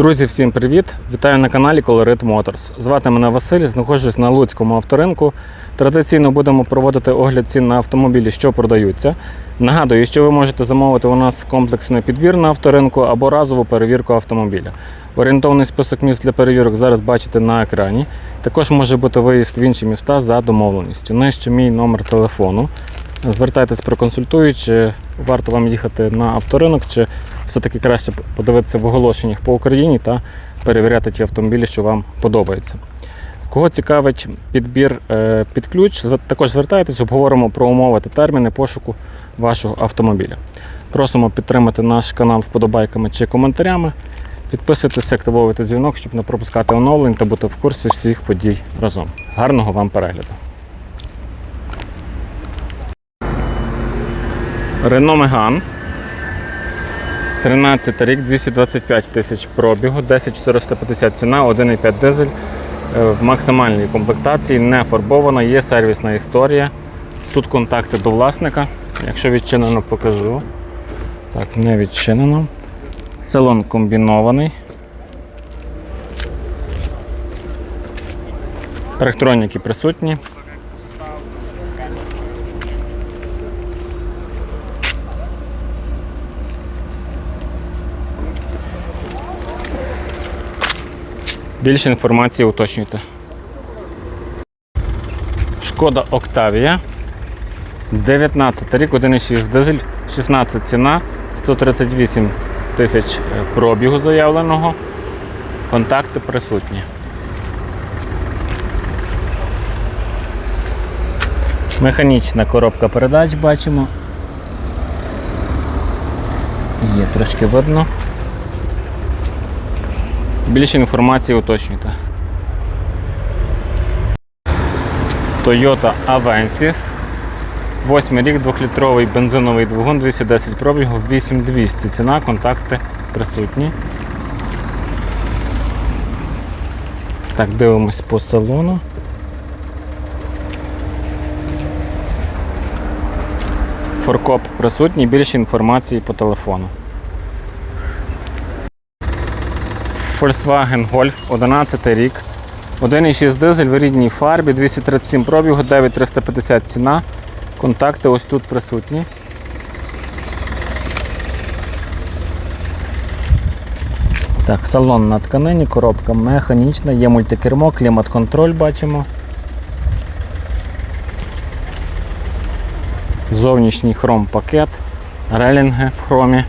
Друзі, всім привіт! Вітаю на каналі Colorit Motors. Звати мене Василь, знаходжусь на Луцькому авторинку. Традиційно будемо проводити огляд цін на автомобілі, що продаються. Нагадую, що ви можете замовити у нас комплексний підбір на авторинку або разову перевірку автомобіля. Орієнтовний список міст для перевірок зараз бачите на екрані. Також може бути виїзд в інші міста за домовленістю. Нижче мій номер телефону. Звертайтесь, проконсультую, чи варто вам їхати на авторинок, чи все-таки краще подивитися в оголошеннях по Україні та перевіряти ті автомобілі, що вам подобаються. Кого цікавить підбір е, під ключ, також звертайтесь, обговоримо про умови та терміни пошуку вашого автомобіля. Просимо підтримати наш канал вподобайками чи коментарями. Підписуйтесь, активовуйте дзвінок, щоб не пропускати оновлень та бути в курсі всіх подій разом. Гарного вам перегляду! Рено Меган. 13 рік, 225 тисяч пробігу, 10450 ціна, 1,5 дизель е, в максимальній комплектації, не фарбована, є сервісна історія. Тут контакти до власника. Якщо відчинено, покажу. Так, не відчинено. Салон комбінований. Електроніки присутні. Більше інформації уточнюйте. Шкода Октавія. 19 рік, 1,6 дизель, 16 ціна, 138 тисяч пробігу заявленого. Контакти присутні. Механічна коробка передач бачимо. Є трошки видно. Більше інформації уточнюйте. Toyota Avensis. 8 рік, 2-літровий бензиновий двигун, 210 пробігу, 8200 ціна, контакти присутні. Так, дивимось по салону. Форкоп присутній, більше інформації по телефону. Volkswagen Golf 11 рік. 1,6 дизель в рідній фарбі, 237 пробігу, 9350 ціна. Контакти ось тут присутні. Так, салон на тканині, коробка механічна, є мультикермо, клімат-контроль бачимо. Зовнішній хром пакет, релінги в хромі.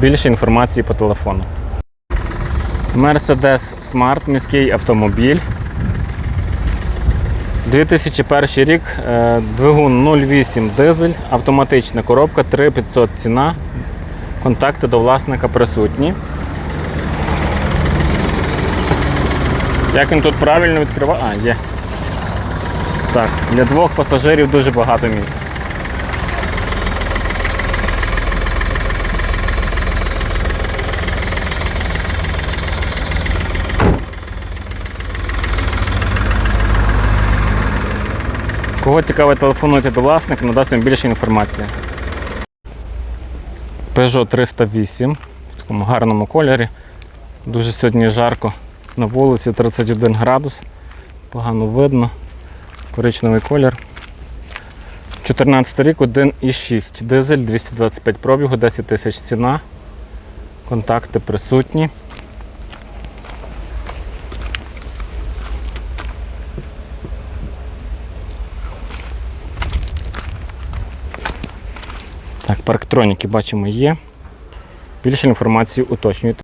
Більше інформації по телефону. Mercedes Smart міський автомобіль. 2001 рік, е, двигун 0,8 дизель, автоматична коробка, 3500 ціна. Контакти до власника присутні. Як він тут правильно відкриває? А, є. Так, для двох пасажирів дуже багато місць. Кого цікавить, телефонуйте до власника, надасть вам більше інформації. Peugeot 308 в такому гарному кольорі. Дуже сьогодні жарко на вулиці 31 градус. Погано видно. Коричневий колір. 14 рік, 1,6 дизель, 225 пробігу, 10 тисяч ціна. Контакти присутні. Так, парктроніки бачимо є. Більше інформації уточнюйте.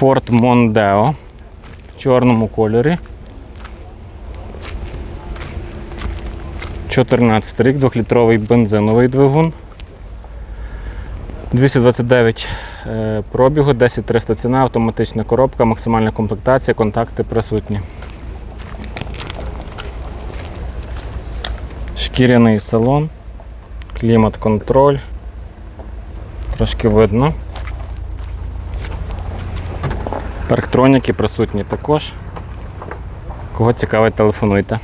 Ford Mondeo в чорному кольорі. 14 рік, 2-літровий бензиновий двигун. 229 е, пробігу, 10300 ціна, автоматична коробка, максимальна комплектація, контакти присутні. Шкіряний салон клімат-контроль. Трошки видно. Парктроніки присутні також. Кого цікавить, телефонуйте.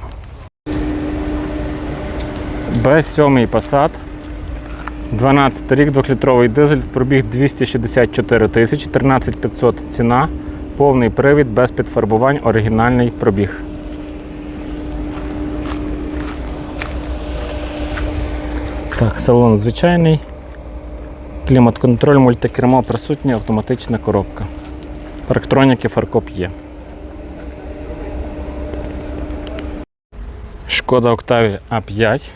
Б7 Passat 12 рік, 2-літровий дизель, пробіг 264 тисячі, 13 500 ціна, повний привід, без підфарбувань, оригінальний пробіг. Так, салон звичайний. Клімат-контроль, мультикермо присутнє, автоматична коробка. Парктроніки, фаркоп є. Шкода Octavia A5.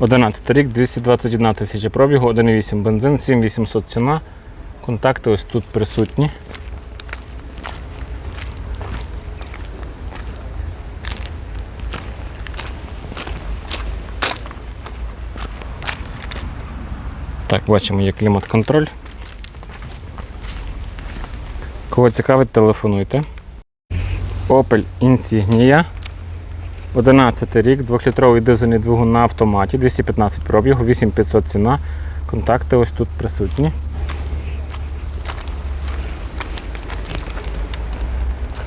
11 рік, 221 тисяча пробігу, 1,8 бензин, 7800 ціна. Контакти ось тут присутні. Так, бачимо, є клімат-контроль. Кого цікавить, телефонуйте. Opel Insignia. 11 рік, 2-літровий дизельний двигун на автоматі, 215 пробігу, 8500 ціна. Контакти ось тут присутні.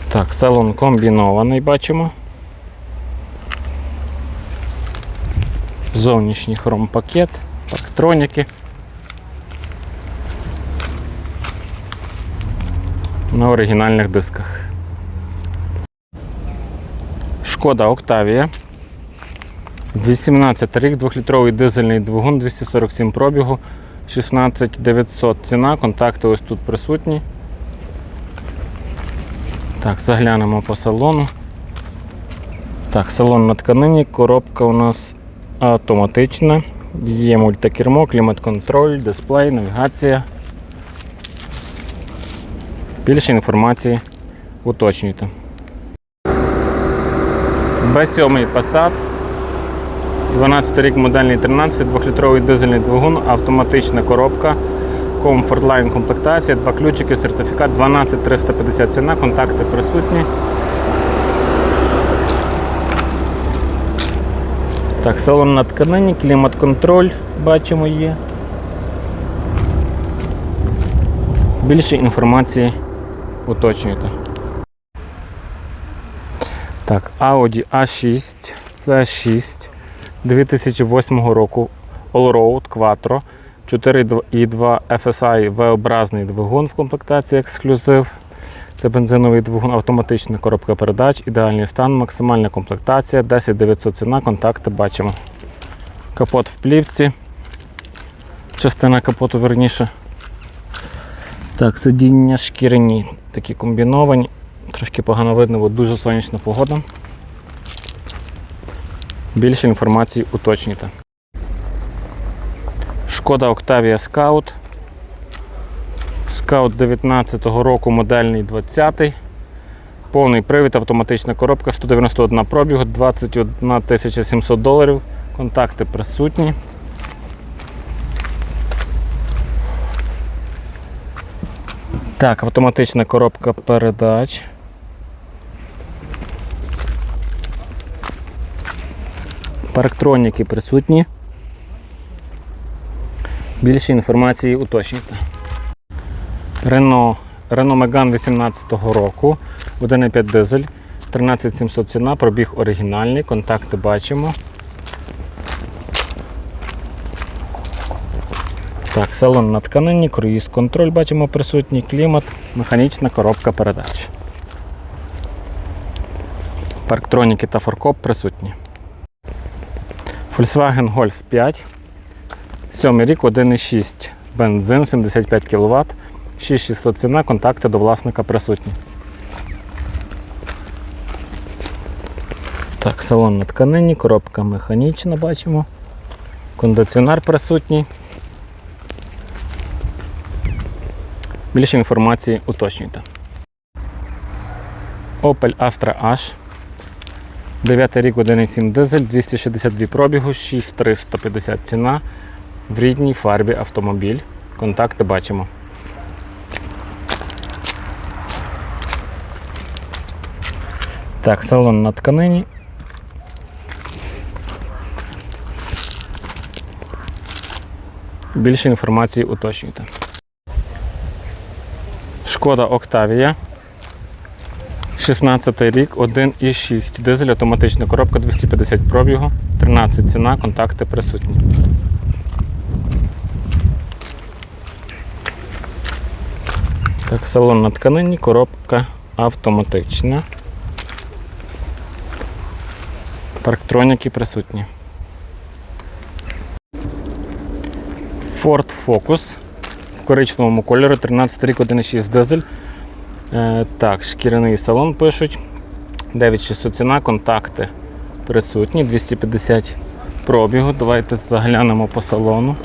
Так, салон комбінований бачимо. Зовнішній хромпакет, парктроніки. На оригінальних дисках. Шкода Октавія. 18 рік, 2-літровий дизельний двигун, 247 пробігу, 16900 ціна, контакти ось тут присутні. Так, заглянемо по салону. Так, салон на тканині, коробка у нас автоматична. Є мультикермо, клімат-контроль, дисплей, навігація. Більше інформації уточнюйте. Б7 Passat. 12 рік модельний 13, 2-літровий дизельний двигун, автоматична коробка, Comfortline комплектація, два ключики, сертифікат 12350 ціна, контакти присутні. Так, салон на тканині, клімат-контроль бачимо є. Більше інформації уточнюйте. Так, Audi A6, це 6 2008 року Allroad Quattro, 4,2 FSI V-образний двигун в комплектації ексклюзив. Це бензиновий двигун, автоматична коробка передач, ідеальний стан, максимальна комплектація, 10 900 ціна, контакти бачимо. Капот в плівці. Частина капоту верніше. Так, сидіння шкіряні, такі комбіновані. Трошки погано видно, бо дуже сонячна погода. Більше інформації уточнюйте. Шкода Octavia Scout. Scout 19-го року модельний 20-й. Повний привід, автоматична коробка, 191 пробігу, 21 700 доларів. Контакти присутні. Так, автоматична коробка передач. Парктроніки присутні. Більше інформації уточнюйте. Renault, Renault Megane 18-го року, 1,5 дизель, 13700 ціна, пробіг оригінальний, контакти бачимо. Так, салон на тканині, круїз контроль бачимо присутній, клімат, механічна коробка передач. Парктроніки та форкоп присутні. Volkswagen Golf 5. 7 рік, 1,6 бензин, 75 кВт, 6600 ціна, контакти до власника присутні. Так, салон на тканині, коробка механічна бачимо. Кондиціонер присутній. Більше інформації уточнюйте. Opel Astra H. 9 рік 1,7 дизель, 262 пробігу, 6350 ціна. В рідній фарбі автомобіль. Контакти бачимо. Так, салон на тканині. Більше інформації уточнюйте. Шкода Октавія. 16 рік, 1,6. Дизель, автоматична коробка, 250 пробігу, 13 ціна, контакти присутні. Так, салон на тканині, коробка автоматична. Парктроніки присутні. Ford Focus коричневому кольорі, 13 рік 1.6 дизель. Е, так, шкіряний салон пишуть. 9600 ціна, контакти присутні, 250 пробігу. Давайте заглянемо по салону.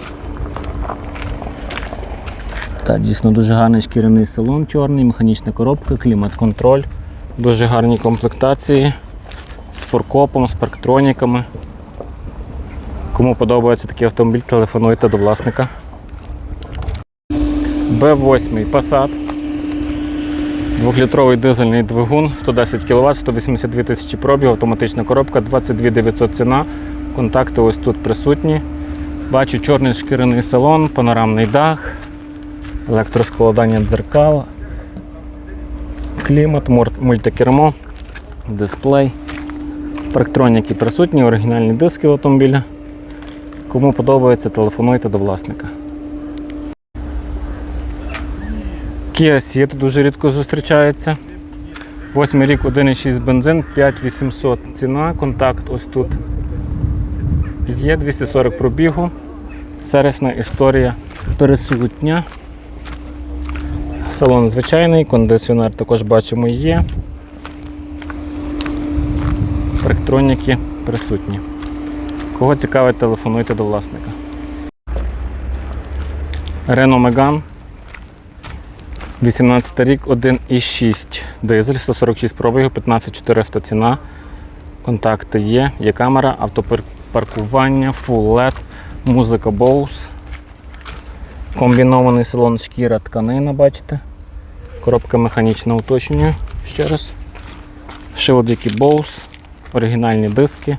Так, дійсно дуже гарний шкіряний салон, чорний, механічна коробка, клімат-контроль, дуже гарні комплектації з форкопом, з парктроніками. Кому подобається такий автомобіль, телефонуйте до власника. Б8 Passat. Двохлітровий дизельний двигун, 110 кВт, 182 тисячі пробігу, автоматична коробка, 22 900 ціна. Контакти ось тут присутні. Бачу чорний шкіряний салон, панорамний дах, електроскладання дзеркал, клімат, мультикермо, дисплей. Парктроніки присутні, оригінальні диски в автомобіля. Кому подобається, телефонуйте до власника. Kia Ceed дуже рідко зустрічається. Восьмий рік 1,6 бензин, 5800 ціна, контакт ось тут є, 240 пробігу. Сервісна історія присутня. Салон звичайний, кондиціонер також бачимо є. Парктроніки присутні. Кого цікавить, телефонуйте до власника. Renault Megane 18 рік, 1,6 дизель, 146 пробігу, 15400 ціна. Контакти є, є камера, автопаркування, Full LED, музика Bose. Комбінований салон шкіра тканина, бачите. Коробка механічна уточнюю ще раз. Шилдики Bose, оригінальні диски.